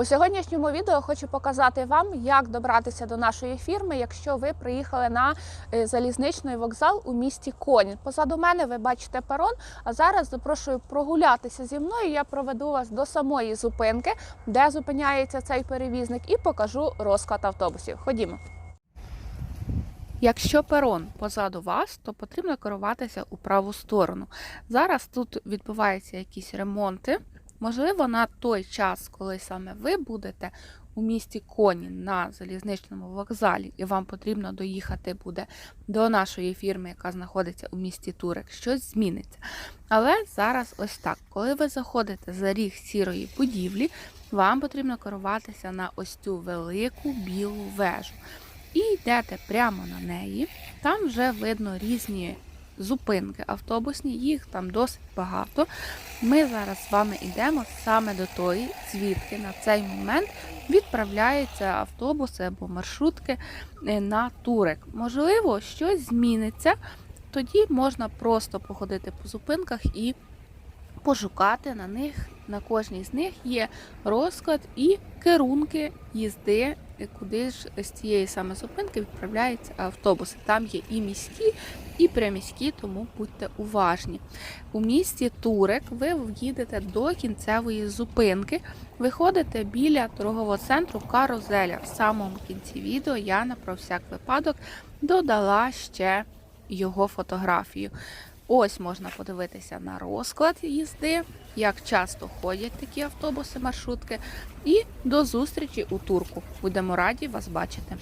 У сьогоднішньому відео хочу показати вам, як добратися до нашої фірми, якщо ви приїхали на е, залізничний вокзал у місті Конін. Позаду мене ви бачите перон. А зараз запрошую прогулятися зі мною. Я проведу вас до самої зупинки, де зупиняється цей перевізник, і покажу розклад автобусів. Ходімо. Якщо перон позаду вас, то потрібно керуватися у праву сторону. Зараз тут відбуваються якісь ремонти. Можливо, на той час, коли саме ви будете у місті Конін на залізничному вокзалі, і вам потрібно доїхати буде до нашої фірми, яка знаходиться у місті Турек, щось зміниться. Але зараз ось так, коли ви заходите за ріг сірої будівлі, вам потрібно керуватися на ось цю велику білу вежу. І йдете прямо на неї. Там вже видно різні зупинки автобусні, їх там досить багато. Ми зараз з вами йдемо саме до тої, звідки на цей момент відправляються автобуси або маршрутки е, на турек. Можливо, щось зміниться. Тоді можна просто походити по зупинках і пошукати на них. На кожній з них є розклад і керунки їзди, куди ж з цієї саме зупинки відправляються автобуси. Там є і міські, і приміські, тому будьте уважні. У місті Турек ви в'їдете до кінцевої зупинки, виходите біля торгового центру Карузеля. В самому кінці відео я на про всяк випадок додала ще його фотографію. Ось можна подивитися на розклад їзди, як часто ходять такі автобуси, маршрутки. І до зустрічі у турку. Будемо раді вас бачити.